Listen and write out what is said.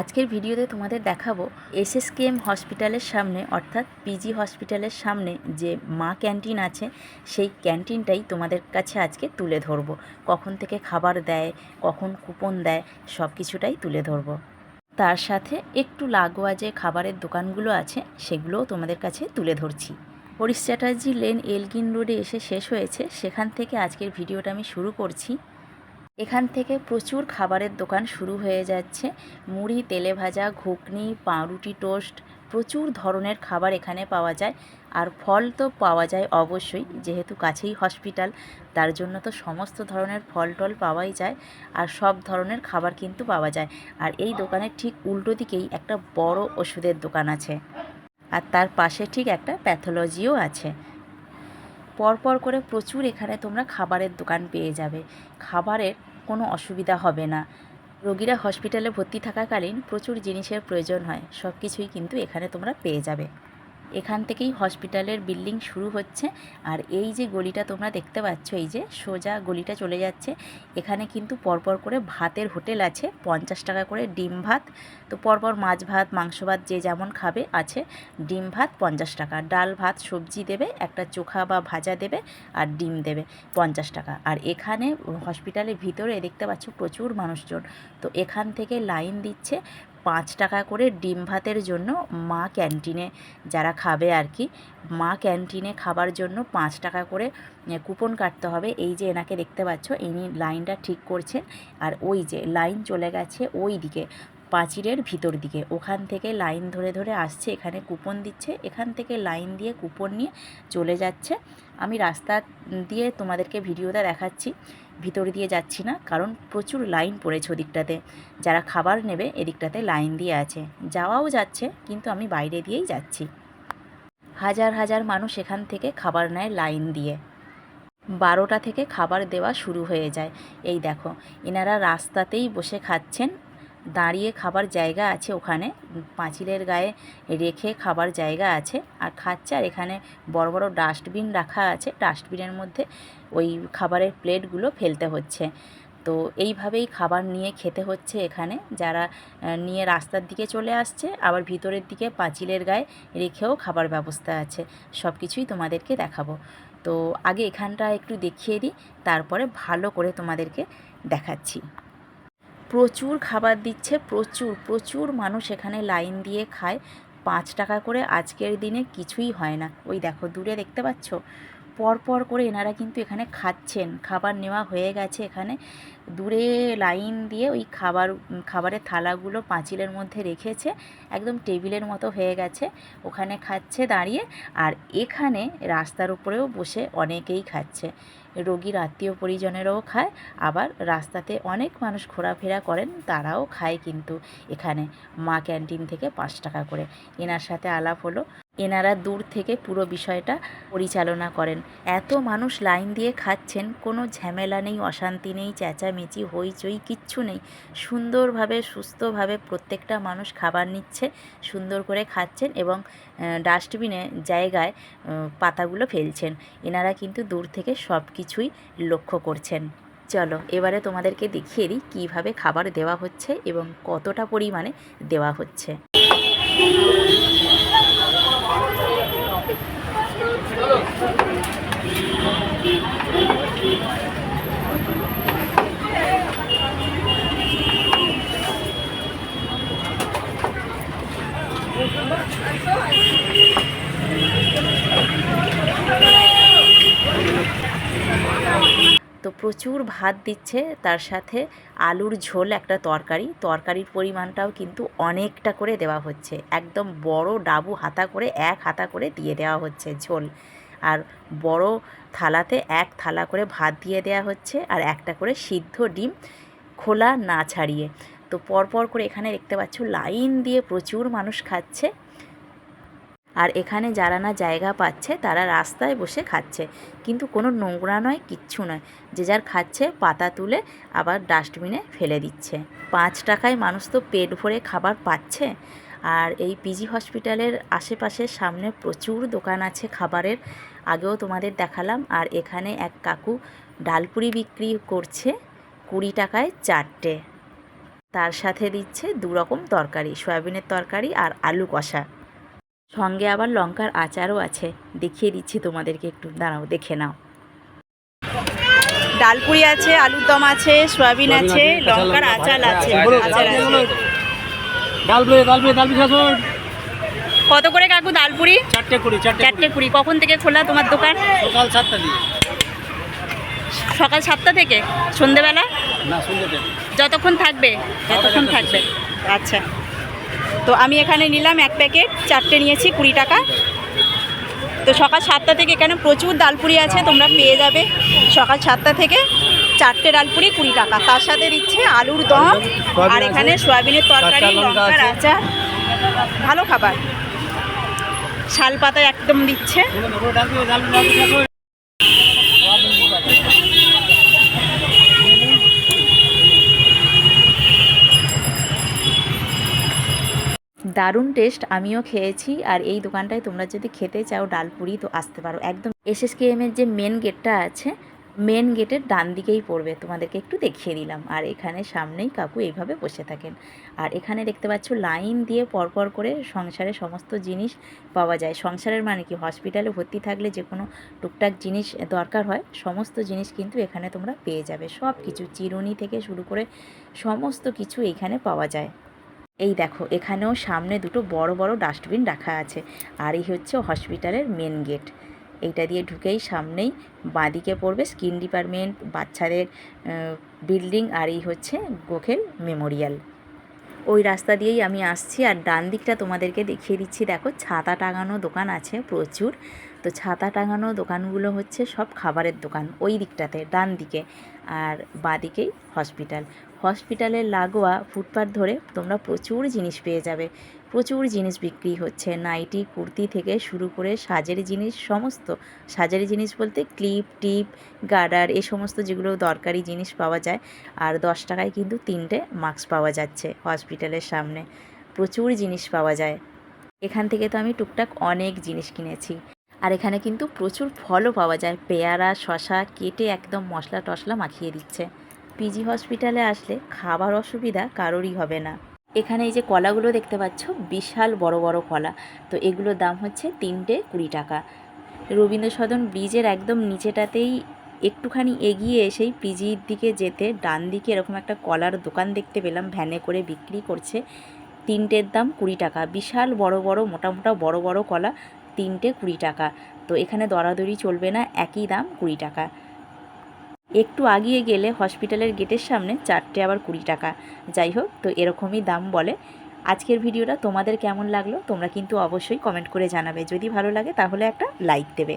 আজকের ভিডিওতে তোমাদের দেখাবো এসএসকেএম হসপিটালের সামনে, অর্থাৎ পিজি হসপিটালের সামনে যে মা ক্যান্টিন আছে, সেই ক্যান্টিনটাই তোমাদের কাছে আজকে তুলে ধরবো। কখন থেকে খাবার দেয়, কখন কুপন দেয়, সব কিছুটাই তুলে ধরবো। তার সাথে একটু লাগোয়া যে খাবারের দোকানগুলো আছে, সেগুলোও তোমাদের কাছে তুলে ধরছি। হরিশ চ্যাটার্জি লেন এলগিন রোডে এসে শেষ হয়েছে, সেখান থেকে আজকের ভিডিওটা আমি শুরু করছি। এখান থেকে প্রচুর খাবারের দোকান শুরু হয়ে যাচ্ছে। মুড়ি, তেলে ভাজা, ঘুগনি, পাউরুটি টোস্ট, প্রচুর ধরনের খাবার এখানে পাওয়া যায়। আর ফল তো পাওয়া যায় অবশ্যই, যেহেতু কাছেই হসপিটাল, তার জন্য তো সমস্ত ধরনের ফল টল পাওয়াই যায় আর সব ধরনের খাবার কিন্তু পাওয়া যায়। আর এই দোকানের ঠিক উল্টো দিকেই একটা বড় ওষুধের দোকান আছে। আর তার পাশে ঠিক একটা প্যাথোলজিও আছে। পরপর করে প্রচুর এখানে তোমরা খাবারের দোকান পেয়ে যাবে। খাবারের কোনো অসুবিধা হবে না। রোগীরা হসপিটালে ভর্তি থাকাকালীন প্রচুর জিনিসের প্রয়োজন হয়। সব কিছুই কিন্তু এখানে তোমরা পেয়ে যাবে। এখান থেকেই হসপিটালের বিল্ডিং শুরু হচ্ছে। আর এই যে গলিটা তোমরা দেখতে পাচ্ছ, এই যে সোজা গলিটা চলে যাচ্ছে। এখানে কিন্তু পরপর করে ভাতের হোটেল আছে, পঞ্চাশ টাকা করে ডিম ভাত। তো পরপর মাছ ভাত, মাংস ভাত যে যেমন খাবে আছে, ডিম ভাত পঞ্চাশ টাকা। ডাল ভাত সবজি দেবে, একটা চোখা বা ভাজা দেবে আর ডিম দেবে পঞ্চাশ টাকা। আর এখানে হসপিটালের ভিতরে দেখতে পাচ্ছ প্রচুর মানুষজন। তো এখান থেকে লাইন দিচ্ছে পাঁচ টাকা করে ডিম ভাতের জন্য মা ক্যান্টিনে যারা খাবে আর কি, মা ক্যান্টিনে খাবার জন্য পাঁচ টাকা করে কুপন কাটতে হবে। এই যে এনাকে দেখতে পাচ্ছ, ইনি লাইনটা ঠিক করছেন। আর ওই যে লাইন চলে গেছে ওই দিকে পাঁচিরের ভিতর দিকে। ওখান থেকে লাইন ধরে ধরে আসছে, এখানে কুপন দিচ্ছে। এখান থেকে লাইন দিয়ে কুপন নিয়ে চলে যাচ্ছে। আমি রাস্তা দিয়ে তোমাদেরকে ভিডিওটা দেখাচ্ছি। ভিতর দিয়ে যাচ্ছি না, কারণ প্রচুর লাইন পড়েছে ওদিকটাতে। যারা খাবার নেবে এদিকটাতে লাইন দিয়ে আছে। যাওয়াও যাচ্ছে, কিন্তু আমি বাইরে দিয়েই যাচ্ছি। হাজার হাজার মানুষ এখান থেকে খাবার নেয় লাইন দিয়ে। বারোটা থেকে খাবার দেওয়া শুরু হয়ে যায়। এই দেখো, এনারা রাস্তাতেই বসে খাচ্ছেন। দাঁড়িয়ে খাবার জায়গা আছে ওখানে। পাঁচিলের গায়ে রেখে খাবার জায়গা আছে। আর খাচ্ছে, আর এখানে বড় বড় ডাস্টবিন রাখা আছে। ডাস্টবিনের মধ্যে ওই খাবারের প্লেটগুলো ফেলতে হচ্ছে। তো এইভাবেই খাবার নিয়ে খেতে হচ্ছে এখানে। যারা নিয়ে রাস্তার দিকে চলে আসছে, আবার ভিতরের দিকে পাঁচিলের গায়ে রেখেও খাবার ব্যবস্থা আছে। সব কিছুই তোমাদেরকে দেখাবো। তো আগে এখানটা একটু দেখিয়ে দিই, তারপরে ভালো করে তোমাদেরকে দেখাচ্ছি। প্রচুর খাবার দিচ্ছে, প্রচুর প্রচুর মানুষ এখানে লাইন দিয়ে খায়। পাঁচ টাকা করে আজকের দিনে কিছুই হয় না। ওই দেখো, দূরে দেখতে পাচ্ছ? পরপর করে এনারা কিন্তু এখানে খাচ্ছেন। খাবার নেওয়া হয়ে গেছে এখানে। দূরে লাইন দিয়ে ওই খাবার, খাবারের থালাগুলো পাঁচিলের মধ্যে রেখেছে। একদম টেবিলের মতো হয়ে গেছে। ওখানে খাচ্ছে দাঁড়িয়ে আর এখানে রাস্তার উপরেও বসে অনেকেই খাচ্ছে। রোগীর আত্মীয় পরিজনেরও খায়। আবার রাস্তাতে অনেক মানুষ ঘোরাফেরা করেন, তারাও খায় কিন্তু এখানে। মা ক্যান্টিন থেকে পাঁচ টাকা করে। এনার সাথে আলাপ হলো। এনারা দূর থেকে পুরো বিষয়টা পরিচালনা করেন। এত মানুষ লাইন দিয়ে খাচ্ছেন, কোনো ঝামেলা নেই, অশান্তি নেই, চেঁচামেচি, হইচই, কিচ্ছু নেই। সুন্দরভাবে, সুস্থভাবে প্রত্যেকটা মানুষ খাবার নিচ্ছে, সুন্দর করে খাচ্ছেন এবং ডাস্টবিনে জায়গায় পাতাগুলো ফেলছেন। এনারা কিন্তু দূর থেকে সব কিছুই লক্ষ্য করছেন। চলো, এবারে তোমাদেরকে দেখিয়ে দিই কীভাবে খাবার দেওয়া হচ্ছে এবং কতটা পরিমাণে দেওয়া হচ্ছে। প্রচুর ভাত দিচ্ছে, তার সাথে আলুর ঝোল একটা তরকারি। তরকারির পরিমাণটাও কিন্তু অনেকটা করে দেওয়া হচ্ছে। একদম বড় ডাবু হাতা করে, এক হাতা করে দিয়ে দেওয়া হচ্ছে ঝোল। আর বড় থালাতে এক থালা করে ভাত দিয়ে দেওয়া হচ্ছে আর একটা করে সিদ্ধ ডিম খোলা না ছাড়িয়ে। তো পরপর করে এখানে দেখতে পাচ্ছ, লাইন দিয়ে প্রচুর মানুষ খাচ্ছে। আর এখানে যারা না জায়গা পাচ্ছে, তারা রাস্তায় বসে খাচ্ছে। কিন্তু কোনো নোংরা নয়, কিচ্ছু নয়। যে যার খাচ্ছে, পাতা তুলে আবার ডাস্টবিনে ফেলে দিচ্ছে। পাঁচ টাকায় মানুষ তো পেট ভরে খাবার পাচ্ছে? আর এই পিজি হসপিটালের আশেপাশের সামনে প্রচুর দোকান আছে খাবারের। আগেও তোমাদের দেখালাম। আর এখানে এক কাকু ডালপুরি বিক্রি করছে কুড়ি টাকায় চারটে। তার সাথে দিচ্ছে দু রকম তরকারি, সয়াবিনের তরকারি আর আলু কষা। সঙ্গে আবার লঙ্কার আচারও আছে। দেখিয়ে দিচ্ছি তোমাদেরকে একটু। দাঁড়াও দেখে নাও। ডালপুরি আছে আলুর দম আছে সয়াবিন আছে লঙ্কার আচার আছে কত করে কাকু ডালপুরি চারটে কুড়ি চারটে কুড়ি। কখন থেকে খোলা তোমার দোকান? সকাল সাতটা দিয়ে। সকাল সাতটা থেকে? সন্ধেবেলা? না যতক্ষণ থাকবে যতক্ষণ থাকবে। আচ্ছা। তো আমি এখানে নিলাম এক প্যাকেট চারটে নিয়েছি কুড়ি টাকা। তো সকাল সাতটা থেকে এখানে প্রচুর ডালপুরি আছে তোমরা পেয়ে যাবে। সকাল সাতটা থেকে চারটে ডালপুরি কুড়ি টাকা। তার সাথে দিচ্ছে আলুর দম আর এখানে সয়াবিনের তরকারি কাঁচা লঙ্কার আচার। ভালো খাবার। শাল পাতা একদম দিচ্ছে ডাল পুরি ডাল পুরি ডাল পুরি শাসন দারুণ টেস্ট আমিও খেয়েছি। আর এই দোকানটায় তোমরা যদি খেতে চাও ডালপুরি তো আসতে পারো। একদম এসএসকেএমের যে মেন গেটটা আছে মেন গেটের ডান দিকেই পড়বে। তোমাদেরকে একটু দেখিয়ে দিলাম। আর এখানে সামনেই কাকু এইভাবে বসে থাকেন। আর এখানে দেখতে পাচ্ছ, লাইন দিয়ে পরপর করে সংসারের সমস্ত জিনিস পাওয়া যায়। সংসারের মানে কি? হসপিটালে ভর্তি থাকলে যে কোনো টুকটাক জিনিস দরকার হয়, সমস্ত জিনিস কিন্তু এখানে তোমরা পেয়ে যাবে। সব কিছু চিরুনি থেকে শুরু করে সমস্ত কিছু এইখানে পাওয়া যায়। এই দেখো, এখানেও সামনে দুটো বড় বড় ডাস্টবিন রাখা আছে। আর এই হচ্ছে হসপিটালের মেন গেট এইটা দিয়ে ঢুকেই সামনেই বাঁদিকে পড়বে স্কিন ডিপার্টমেন্ট বাচ্চাদের বিল্ডিং আর এই হচ্ছে গোখেল মেমোরিয়াল ওই রাস্তা দিয়েই আমি আসছি আর ডান দিকটা তোমাদেরকে দেখিয়ে দিচ্ছি। দেখো, ছাতা টাঙানো দোকান আছে প্রচুর। তো ছাতা টাঙানো দোকানগুলো হচ্ছে সব খাবারের দোকান, ওই দিকটাতে, ডান দিকে। আর বাঁদিকেই হসপিটাল হসপিটালের লাগোয়া ফুটপাথ ধরে তোমরা প্রচুর জিনিস পেয়ে যাবে। প্রচুর জিনিস বিক্রি হচ্ছে। নাইটি, কুর্তি থেকে শুরু করে সাজের জিনিস, সমস্ত সাজের জিনিস বলতে ক্লিপ, টিপ, গার্ডার, এ সমস্ত যেগুলো দরকারি জিনিস পাওয়া যায়, আর দশ টাকায় কিন্তু তিনটে মাস্ক পাওয়া যাচ্ছে হসপিটালের সামনে। প্রচুর জিনিস পাওয়া যায়। এখান থেকে তো আমি টুকটাক অনেক জিনিস কিনেছি। আর এখানে কিন্তু প্রচুর ফলও পাওয়া যায়। পেয়ারা শশা কেটে একদম মশলা টশলা মাখিয়ে দিচ্ছে। পিজি হসপিটালে আসলে খাবার অসুবিধা কারোরই হবে না। এখানে এই যে কলাগুলো দেখতে পাচ্ছ, বিশাল বড় বড় কলা। তো এগুলোর দাম হচ্ছে তিনটে কুড়ি টাকা। রবীন্দ্র সদন ব্রিজের একদম নিচেটাতেই একটুখানি এগিয়ে এসেই পিজির দিকে যেতে ডান দিকে এরকম একটা কলার দোকান দেখতে পেলাম, ভ্যানে করে বিক্রি করছে। তিনটের দাম কুড়ি টাকা। বিশাল বড় বড়, মোটা মোটা বড় বড় কলা, তিনটে কুড়ি টাকা। তো এখানে দরাদরি চলবে না, একই দাম কুড়ি টাকা। একটু আগিয়ে গেলে হসপিটালের গেটের সামনে চারটে আবার কুড়ি টাকা। যাই হোক, তো এরকমই দাম বলে। আজকের ভিডিওটা তোমাদের কেমন লাগল তোমরা কিন্তু অবশ্যই কমেন্ট করে জানাবে। যদি ভালো লাগে তাহলে একটা লাইক দেবে।